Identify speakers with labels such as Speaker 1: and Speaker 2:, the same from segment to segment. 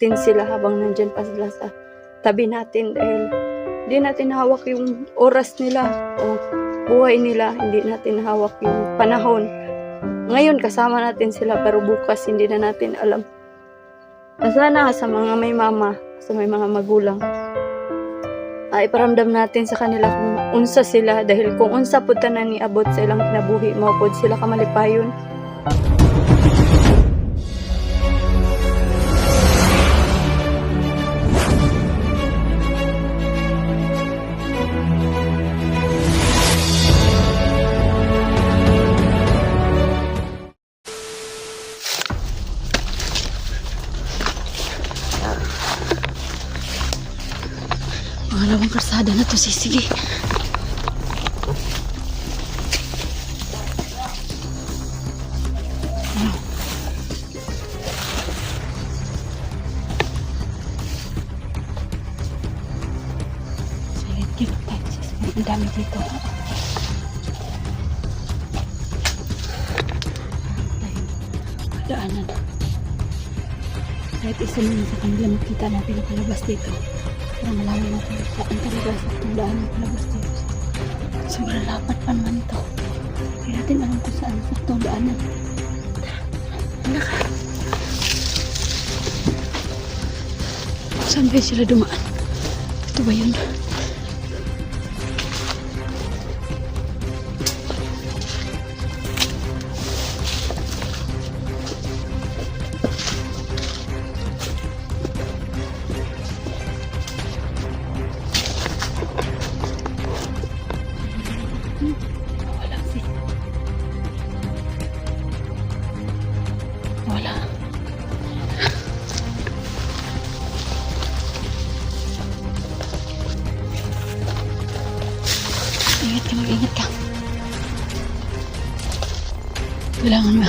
Speaker 1: natin sila habang nandyan pa sila sa tabi natin dahil hindi natin hawak yung oras nila o buhay nila, hindi natin hawak yung panahon. Ngayon kasama natin sila pero bukas hindi na natin alam. Na Sana sa mga may mama, sa may mga magulang, ay paramdam natin sa kanila kung unsa sila dahil kung unsa pud tanan ni abot sa ilang kinabuhi mao sila kamalipayon.
Speaker 2: Pangalawang karsada na to, sisige. Ang dami dito. Daanan. Kahit isa naman sa kanila makita natin ang dito. Para malaman natin saan talaga sa tundaan ng palabas dito. Sobrang lapad pa naman ito. Hindi natin alam kung saan sa tundaanan. Tara, anak. Saan ba sila dumaan? Ito ba yun? Wala Ingat ka, mag-ingat ka. Kailangan ma.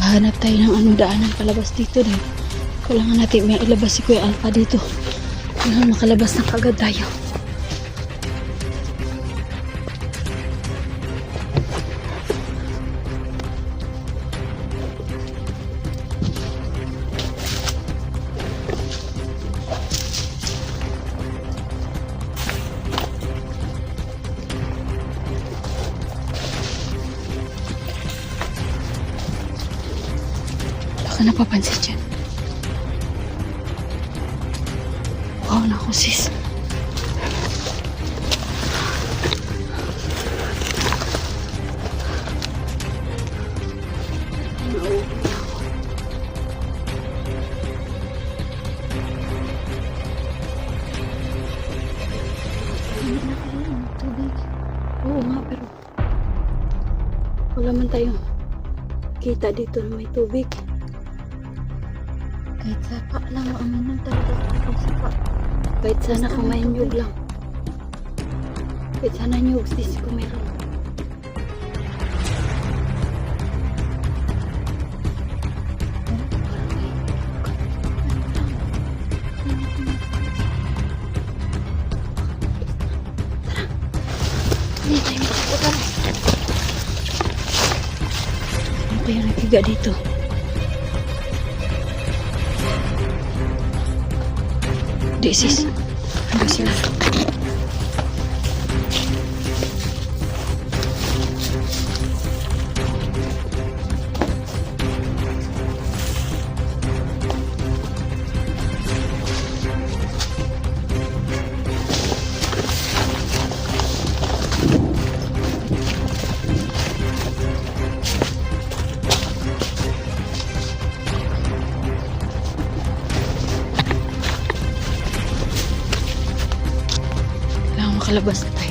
Speaker 2: Hanap tayo ng anong daanan palabas dito dahil kailangan natin may ilabas si Kuya Alpha dito. Kailangan makalabas na kagad tayo. Tayong kita dito na may tubig. Kahit sapa lang, ano lang talaga ako sapa. Kahit sana kung may nyug lang. Kahit sana nyug, sis, kung meron. Kaya nakiga dito? Di sis. Ano makalabas na tayo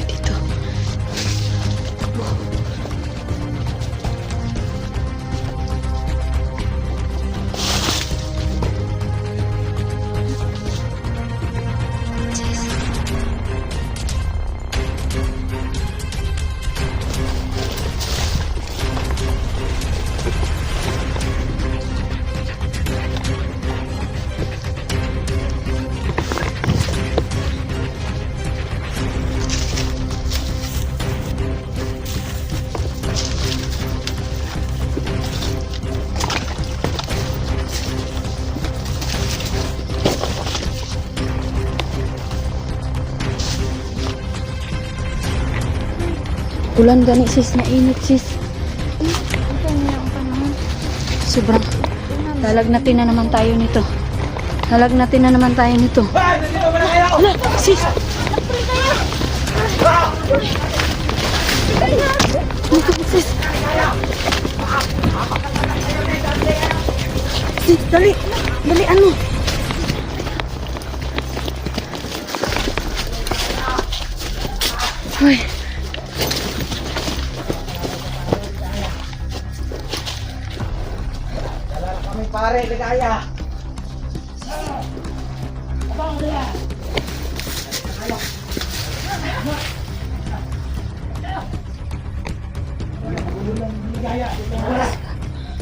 Speaker 2: Ulan gani sis na init sis. Sobrang lalagnatin na naman tayo nito. Lalagnatin na naman tayo nito. Hala, sis! Sis! Sis, dali! Dali, ano? Ay,
Speaker 3: Pare, ligaya.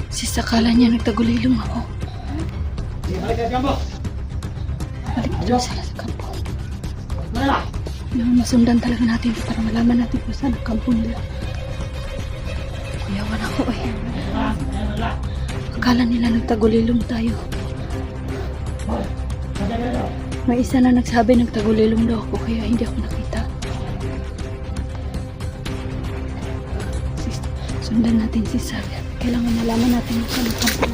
Speaker 2: sis, akala niya nagtagulilong ako.
Speaker 3: Balik
Speaker 2: doon sila sa kampo. Yung masundan talaga natin para malaman natin kung saan ang kampo nila. Kuyawan ako eh. Akala nila nagtagulilong tayo. May isa na nagsabi nagtagulilong daw ako kaya hindi ako nakita. Sis, sundan natin si Saga. Kailangan malaman natin kung saan ang kampo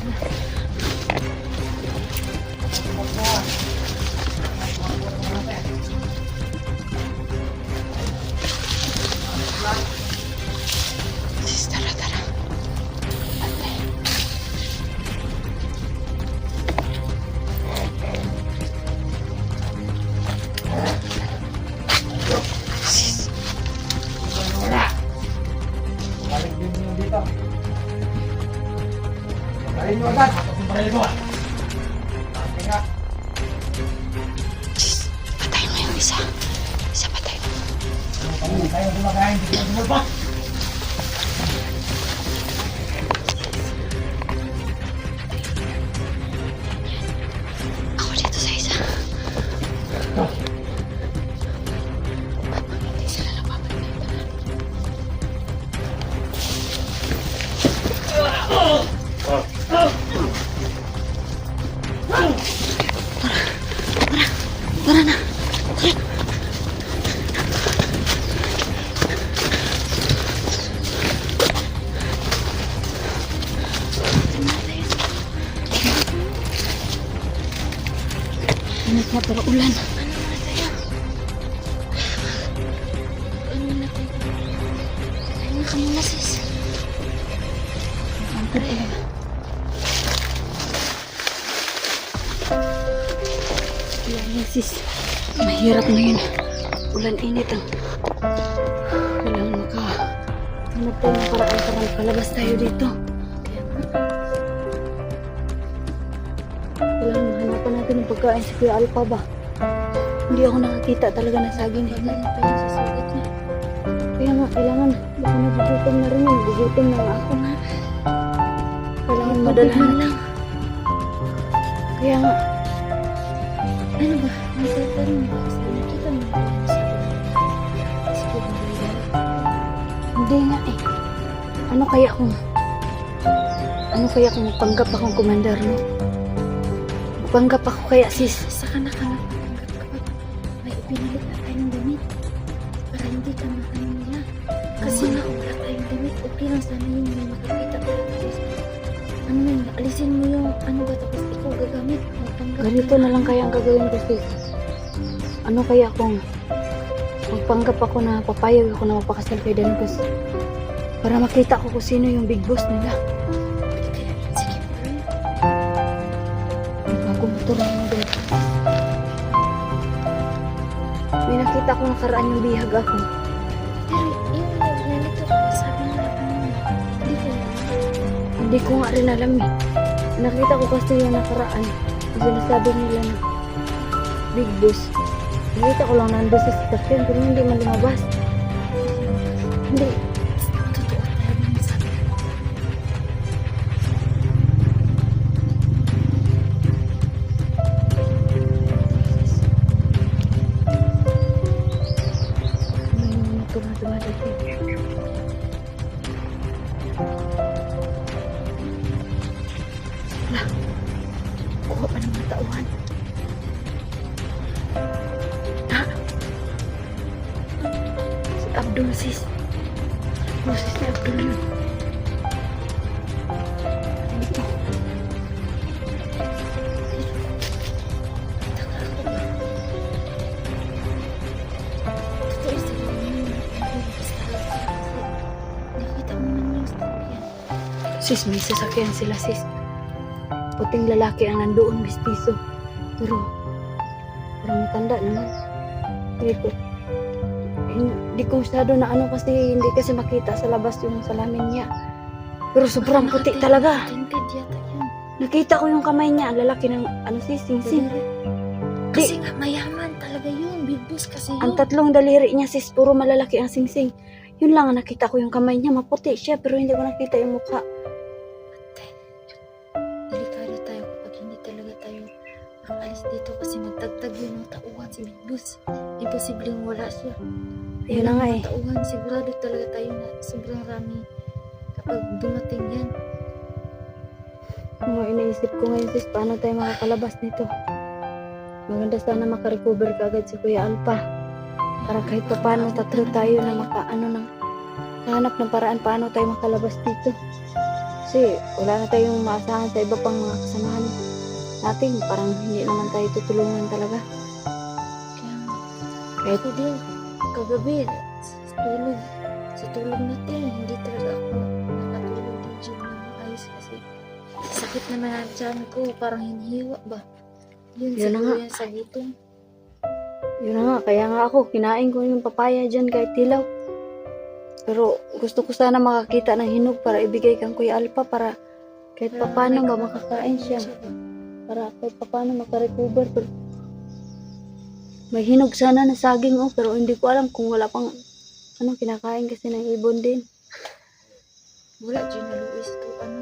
Speaker 3: gumagahin. Hindi ko
Speaker 2: Na pero ulan.
Speaker 4: Ano na tayo? Ay, na kami na sis.
Speaker 2: Ang talaga. Yan yan sis. Mahirap ngayon. Ulan init ang. Kailangan maka. Hanap tayo ng paraan para makalabas tayo dito. Pagkain si Kuya Alpa ba? Hindi ako nakakita talaga ng saging.
Speaker 4: Wala na tayo sa sugat niya.
Speaker 2: Kaya nga, kailangan. Baka nagugutom na rin yun. Nagugutom na nga ako. Kailangan madalhan na. Kaya nga,
Speaker 4: Ano ba? May tatanong ba? Kasi nakita mo ba yung sabi mo? Sige, Maria.
Speaker 2: Hindi nga eh. Ano kaya kung... Ano kaya kung magpanggap akong komandar mo? Magpanggap ako kaya sis.
Speaker 4: Saka na ka nagpapanggap kapag may ipinalit na tayong damit. Para hindi ka makain nila. Kasi kung wala tayong damit, okay lang sana yun may makakita. Tapos, ano yun, alisin mo yung ano ba tapos ikaw gagamit. Magpanggap
Speaker 2: Ganito na lang kaya ang gagawin ko sis. Ano kaya kung... Magpanggap ako na papayag ako na mapakasal kay Danicus. Para makita ko kung sino yung big boss nila. Motor na mo doon. May nakita ko nakaraan yung bihag ako.
Speaker 4: Pero yung nalito ko, sabi nila kanina. Hindi ko
Speaker 2: Hindi ko nga rin alam eh. Nakita ko kasi yung nakaraan. Yung sinasabi nila na big boss. Nakita ko lang nandun sa sasakyan pero hindi man lumabas. Hindi. আমাদেরকে Sis, may sasakyan sila, sis. Puting lalaki ang nandoon, mistiso. Pero, parang matanda naman. Hindi ko, hindi ko masyado na ano kasi hindi kasi makita sa labas yung salamin niya. Pero sobrang
Speaker 4: Baka
Speaker 2: puti talaga.
Speaker 4: Tinted yata yun.
Speaker 2: Nakita ko yung kamay niya, lalaki ng ano sis, sing-sing.
Speaker 4: Kasi nga mayaman talaga yun. Big boss kasi yun.
Speaker 2: Ang tatlong daliri niya sis, puro malalaki ang sing-sing. Yun lang ang nakita ko yung kamay niya, maputi siya, pero hindi ko nakita yung mukha.
Speaker 4: Magtagtag yun ng tauhan si Big Boss. Imposibleng wala siya.
Speaker 2: Yun na nga eh.
Speaker 4: Tauhan, sigurado talaga tayo na sobrang rami kapag dumating yan.
Speaker 2: Ang mga iniisip ko ngayon sis, paano tayo makakalabas nito? Maganda sana makarecover ka agad si Kuya Alpa. Para kahit pa paano tatlo tayo na maka, ano na, hanap ng paraan paano tayo makalabas dito. Kasi wala na tayong maasahan sa iba pang mga kasamahan natin. Parang hindi naman tayo tutulungan talaga.
Speaker 4: Kaya
Speaker 2: Kahit
Speaker 4: din, kagabi, sa tulog, sa tulog natin, hindi talaga ako nakatulog din dyan na maayos kasi sakit naman ang tiyan ko, parang hinihiwa ba? Yun,
Speaker 2: Yun
Speaker 4: siguro yan sa gutom.
Speaker 2: Yun na nga, kaya nga ako, kinain ko yung papaya dyan kahit tilaw. Pero gusto ko sana makakita ng hinog para ibigay kang Kuya Alpa para kahit pa paano ba makakain siya. Para kahit pa paano makarecover. Pero may hinog sana na saging oh, pero hindi ko alam kung wala pang ano kinakain kasi ng ibon din.
Speaker 4: Wala dyan na Luis to, ano?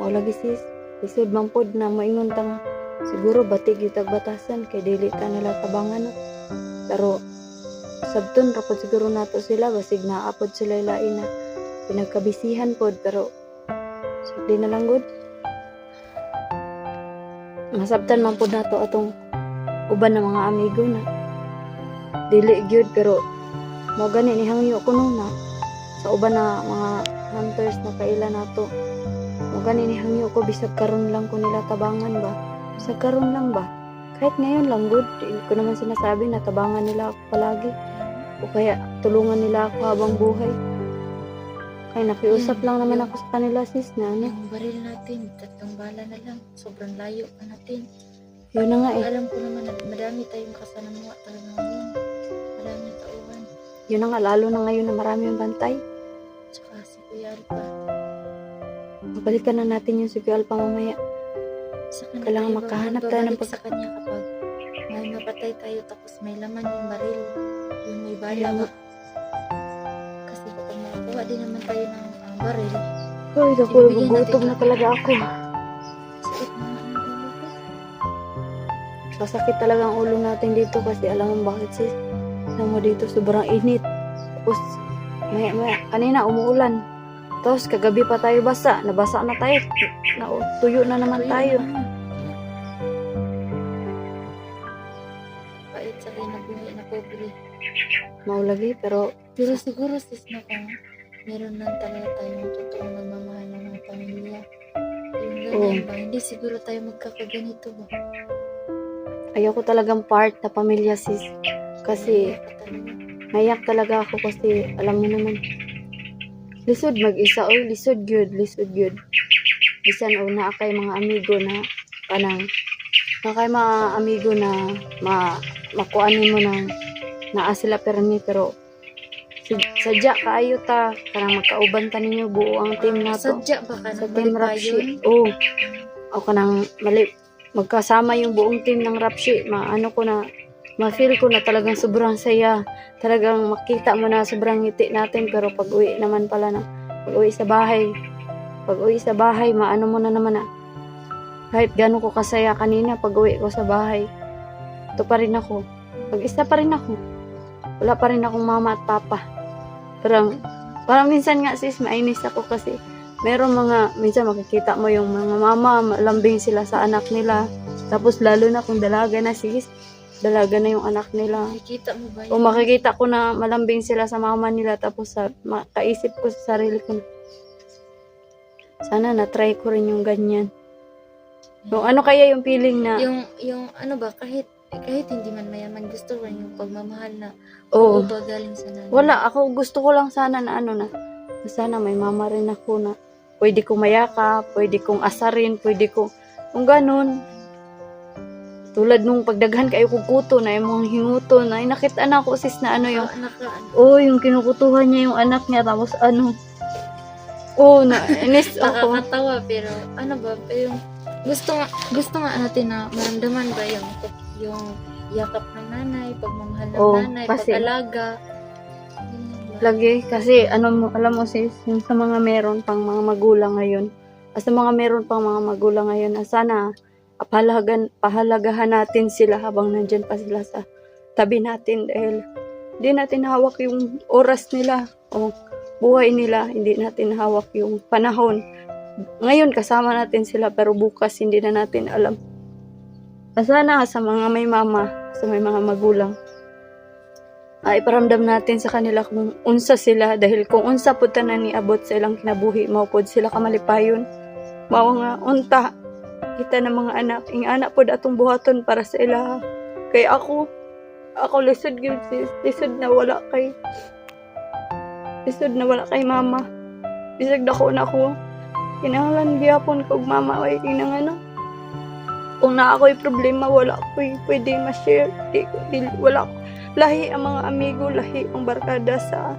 Speaker 2: Mao lagi sis, isod man pod na moingon ta nga siguro batig itag batasan kay dili ta nila tabangan no. Pero sabton ra pod siguro nato sila basig naapod sila lain na pinagkabisihan pod pero sagdi na lang gud. Masabtan man pod nato atong uban ng mga amigo na dili gyud pero mo gani ni hangyo ko na sa uban na mga hunters na kaila nato o gani ni hangyo ko bisag karon lang ko nila tabangan ba? Bisag karon lang ba? Kahit ngayon lang good. Di ko naman sinasabi na tabangan nila ako palagi. O kaya tulungan nila ako habang buhay kaya nakiusap lang naman ako sa kanila sis na ano
Speaker 4: Yung baril natin, tatlong bala na lang. Sobrang layo pa natin.
Speaker 2: yun na nga eh
Speaker 4: Alam ko naman na madami tayong makasanamuha talaga ngayon. Marami tauhan.
Speaker 2: yun na nga lalo na ngayon na marami yung bantay
Speaker 4: Tsaka si Kuya Alpa.
Speaker 2: mabalikan na natin yung si Kuya Alpa mamaya
Speaker 4: Sa kanya
Speaker 2: Kailangan
Speaker 4: babalik
Speaker 2: tayo ng pag-
Speaker 4: sa kanya kapag may mapatay tayo tapos may laman yung baril. Yung may bala? Kasi nakakuha din naman tayo ng ang baril,
Speaker 2: ako
Speaker 4: Ibigay
Speaker 2: gutom na talaga ako
Speaker 4: sakit na.
Speaker 2: Sasakit talaga ang ulo natin dito kasi alam mo bakit sis. Alam mo dito sobrang init. Tapos maya, maya, kanina umuulan. Tapos kagabi pa tayo basa. Nabasa na tayo. Na, tuyo na naman
Speaker 4: Tuyo
Speaker 2: tayo.
Speaker 4: na. Pait sa na buhay na pobre.
Speaker 2: Maulagi pero
Speaker 4: Pero siguro sis na kung meron lang talaga tayong totoong nagmamahal ng mga pamilya. Yung ganyan ba? Hindi siguro tayo magkakaganito ba?
Speaker 2: ayoko talagang part na pamilya sis. Kasi
Speaker 4: ka talaga.
Speaker 2: naiyak talaga ako kasi alam mo naman. Lisod mag-isa. Oy, lisod gyud Lisod gyud Bisan o na kay mga amigo na kanang na kay mga amigo na ma makuan mo na naa sila permi pero sadya kaayo ta kanang magkauban ta ninyo buo ang team nato.
Speaker 4: Sadya ba ka
Speaker 2: sa team Rapshi
Speaker 4: yun?
Speaker 2: oh o kanang mali magkasama yung buong team ng Rapshi maano ko na ma-feel ko na talagang sobrang saya. Talagang makita mo na sobrang ngiti natin pero pag uwi naman pala na pag uwi sa bahay pag uwi sa bahay maano mo na naman na. Kahit gano'n ko kasaya kanina pag uwi ko sa bahay ito pa rin ako. Pag isa pa rin ako. Wala pa rin akong mama at papa parang parang minsan nga sis mainis ako kasi meron mga minsan makikita mo yung mga mama lambing sila sa anak nila tapos lalo na kung dalaga na sis dalaga na yung anak nila.
Speaker 4: Nakikita mo ba
Speaker 2: O makikita ko na malambing sila sa mama nila tapos sa makaisip ko sa sarili ko na sana na-try ko rin yung ganyan. Yung ano kaya yung feeling na
Speaker 4: Yung, yung ano ba, kahit kahit hindi man mayaman, gusto ko rin yung pagmamahal na
Speaker 2: oh,
Speaker 4: ba galing sa nanay.
Speaker 2: wala ako gusto ko lang sana na ano na na sana may mama rin ako na pwede kong mayakap, pwede kong asarin, pwede kong kung ganun. Tulad nung pagdaghan kayo kukuto na yung mga hinguto na ay, nakita na ako sis na ano yung
Speaker 4: ano,
Speaker 2: Oh, yung kinukutuhan niya yung anak niya tapos ano. Oh, na inis ako.
Speaker 4: nakakatawa pero ano ba yung gusto nga gusto nga natin na maramdaman ba yung yung yakap ng nanay, pagmamahal ng
Speaker 2: Oo,
Speaker 4: nanay,
Speaker 2: kasi-
Speaker 4: pag-alaga.
Speaker 2: Lagi kasi ano mo alam mo sis, yung sa mga meron pang mga magulang ngayon. ah, Sa mga meron pang mga magulang ngayon na sana ah, pahalagan pahalagahan natin sila habang nandiyan pa sila sa tabi natin dahil hindi natin hawak yung oras nila o buhay nila, hindi natin hawak yung panahon. Ngayon kasama natin sila pero bukas hindi na natin alam. Sana sa mga may mama, sa may mga magulang, ay iparamdam natin sa kanila kung unsa sila dahil kung unsa pud tanan ni abot sa ilang kinabuhi mao pod sila kamalipayon. Mao nga unta kita ng mga anak. Ing anak pod atong buhaton para sa ila. Kay ako ako lisod gyud sis lisod na wala kay lisod na wala kay mama. Bisag dako na ako. Kinahanglan gyapon kog mama ay kinahanglan kung na ako'y problema wala ko'y pwede ma-share di, di, wala lahi ang mga amigo, lahi ang barkada sa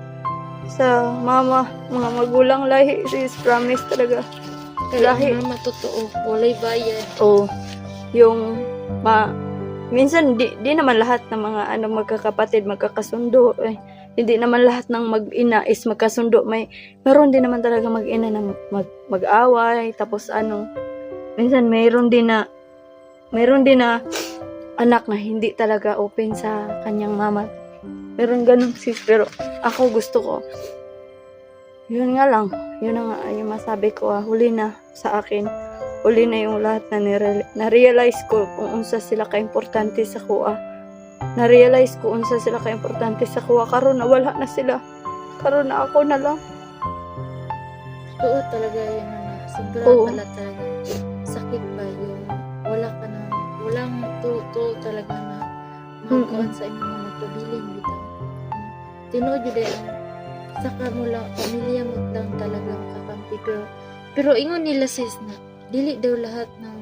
Speaker 2: sa mama, mga magulang lahi, sis, promise talaga.
Speaker 4: Kaya
Speaker 2: Lahi.
Speaker 4: mama totoo, walay bayad.
Speaker 2: O, yung ma, minsan di, di naman lahat ng mga ano magkakapatid magkakasundo. Eh, hindi naman lahat ng mag-ina is magkasundo. May, meron din naman talaga mag-ina na mag, mag-away, tapos ano, minsan mayroon din na, mayroon din na anak na hindi talaga open sa kanyang mama. Meron ganun sis, pero ako gusto ko, yun nga lang, yun na nga yung masabi ko, ah, huli na sa akin. Huli na yung lahat na na-realize ko kung unsa sila ka-importante sa kuha. Na-realize ko unsa sila ka-importante sa kuha. Karon na wala na sila. Karon na ako na lang.
Speaker 4: Totoo talaga yun na sobra
Speaker 2: Oo.
Speaker 4: pala talaga. Walang totoo talaga na magkuhan sa inyong mga pabiling bitaw. Tinood yun din, saka mo lang, pamilya mo lang talaga kakampi. Pero, pero ingon nila sis na, dili daw lahat ng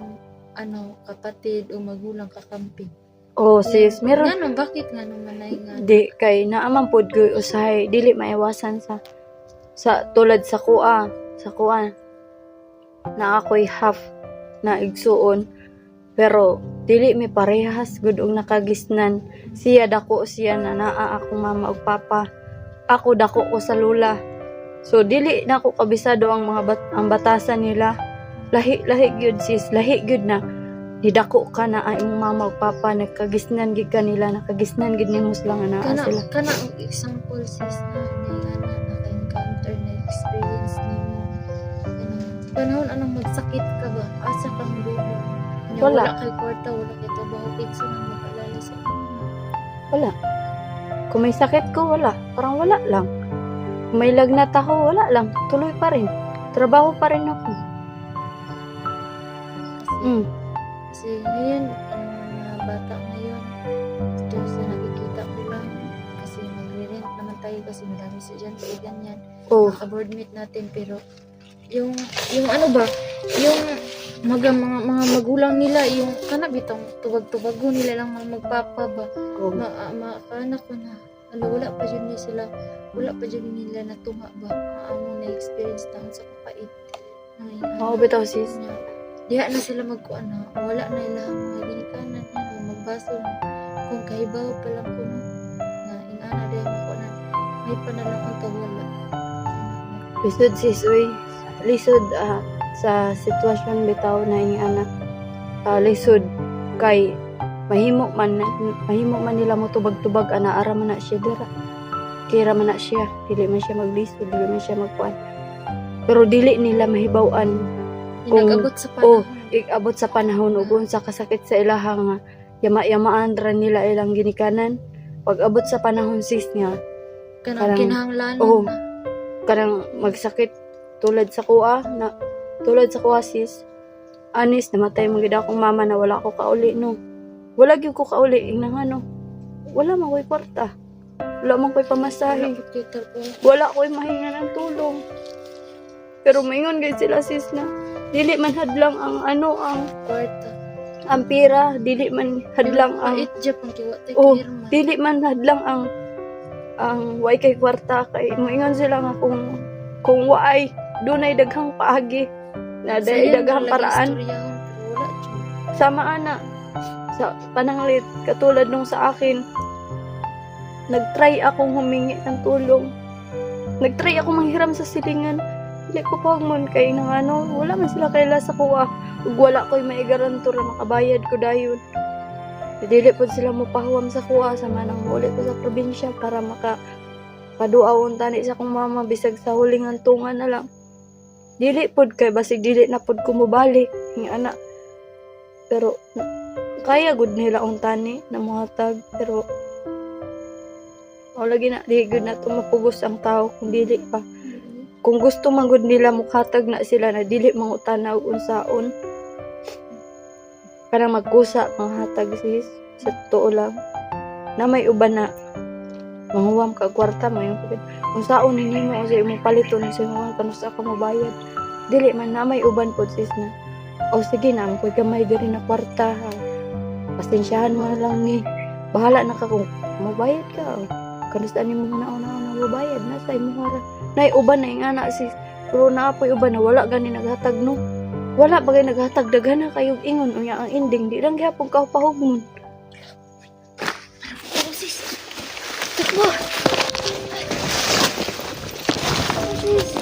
Speaker 4: ano, kapatid o magulang kakampi.
Speaker 2: Oh, sis, meron
Speaker 4: Nga bakit nga naman ay nga?
Speaker 2: di kay naaman pod ko usahay dili maiwasan sa sa tulad sa kuha sa kuha na ako'y half na igsuon pero dili mi parehas gud og nakagisnan. Siya dako siya na naa akong mama ug papa. Ako dako ko sa lula. So dili na ako kabisado ang mga bat- ang batasan nila. Lahi lahi gyud sis lahi gyud na. Nidako ka na ang imong mama ug papa nagkagisnan gid kanila nakagisnan gid nimo sila nga naa
Speaker 4: kana
Speaker 2: sila.
Speaker 4: kana ang example sis na na naka-encounter na experience nimo panahon anong magsakit ka ba? Asa ka mo Nya,
Speaker 2: Wala.
Speaker 4: wala kay kwarta wala kay trabaho kinsa nang makalala sa
Speaker 2: Wala. Kung may sakit ko, wala. Parang wala lang. Kung may lagnat ako, wala lang. Tuloy pa rin. Trabaho pa rin ako.
Speaker 4: kasi,
Speaker 2: Mm.
Speaker 4: kasi ngayon yung mga bata ngayon ito sa nakikita ko lang kasi nagre-rent naman tayo kasi madami sa dyan ganyan
Speaker 2: Oh,
Speaker 4: boardmate natin pero yung yung ano ba? Yung mga mga, mga magulang nila yung kana bitong tubag-tubago nila lang mga magpapa ba?
Speaker 2: Oh.
Speaker 4: ma, ah, ma kana ko na ano wala pa dyan ni sila wala pa dyan nila natunga ba? Ano na experience taon sa kapait na
Speaker 2: Oo, bitaw sis.
Speaker 4: diha na sila magkuan na wala na ilang mga ginikanan yan magbaso na. Kung kahibaw pa lang ko no na ingana diha magkuan na. May pa na lang ang tawala
Speaker 2: Lisod sis, uy. Lisod ah, sa sitwasyon bitaw na yung anak. Ah, lisod kay mahimo man mahimo man nila mo tubag-tubag ana ara man na siya dira. Kira man na siya, dili man siya maglisod, dili man siya magkuan. Pero dili nila mahibaw-an Kung-
Speaker 4: Nag-abot sa
Speaker 2: oh,
Speaker 4: panahon.
Speaker 2: ik-abot sa panahon ug unsa kasakit sa ilaha nga yama-yamaan ra nila ilang ginikanan. Pag abot sa panahon sis nga,
Speaker 4: Kanang
Speaker 2: Parang-
Speaker 4: kinahanglan
Speaker 2: Oo.
Speaker 4: na.
Speaker 2: karang magsakit tulad sa kuha na tulad sa kuha sis. Anis namatay mo gid akong mama na wala ko kauli no. Wala gyud ko kauli nang ano. Wala man ko'y kwarta. Wala man ko'y pamasahe.
Speaker 4: Wala
Speaker 2: ko'y mahinga ng tulong. Pero maingon gid sila sis na dili man hadlang ang ano ang
Speaker 4: Kwarta.
Speaker 2: ang pira, dili man hadlang ang Oh, dili man hadlang ang ang way kay kwarta kay moingon sila nga kung kung waay dunay daghang paagi. Na day daghang paraan.
Speaker 4: dyan.
Speaker 2: sama ana. Sa pananglit katulad nung sa akin. Nagtry akong humingi ng tulong. Nagtry ako manghiram sa silingan. Dili ko pagmon kay nang ano wala man sila kaila sa kuha. Ug wala ko'y maigaranto ra makabayad ko dayon. Dili po sila mo pahuwam sa kuha sa manang uli ko sa probinsya para maka paduawon tani sa akong mama bisag sa huling tungan na lang dili pod kay basig dili na pod ko mobalik nga anak. Pero kaya gud nila ang tani na muhatag pero wala lagi na di gud na tumapugos ang tao kung dili pa. Kung gusto man gud nila mukhatag na sila na dili mangutanaw unsaon parang magkusa manghatag sis sa totoo lang. Na may uban na manguwam ka kwarta mo yung kung saon hindi mo sa imong paliton sa imong kanus ka mabayad. Dili man na may uban pod sis na o sige na ko gamay diri na kwarta ha. pasensyahan mo lang ni bahala na ka kung mabayad ka o. Kanus ani mo na una una mabayad na sa imong hara nay uban na yung anak sis. Pero naapoy uban na wala gani naghatag no? Wala bagay naghatag daghan na kayog ingon unya ang ending. Di lang gyapon ka pahugmon
Speaker 4: sis, takbo! Sis,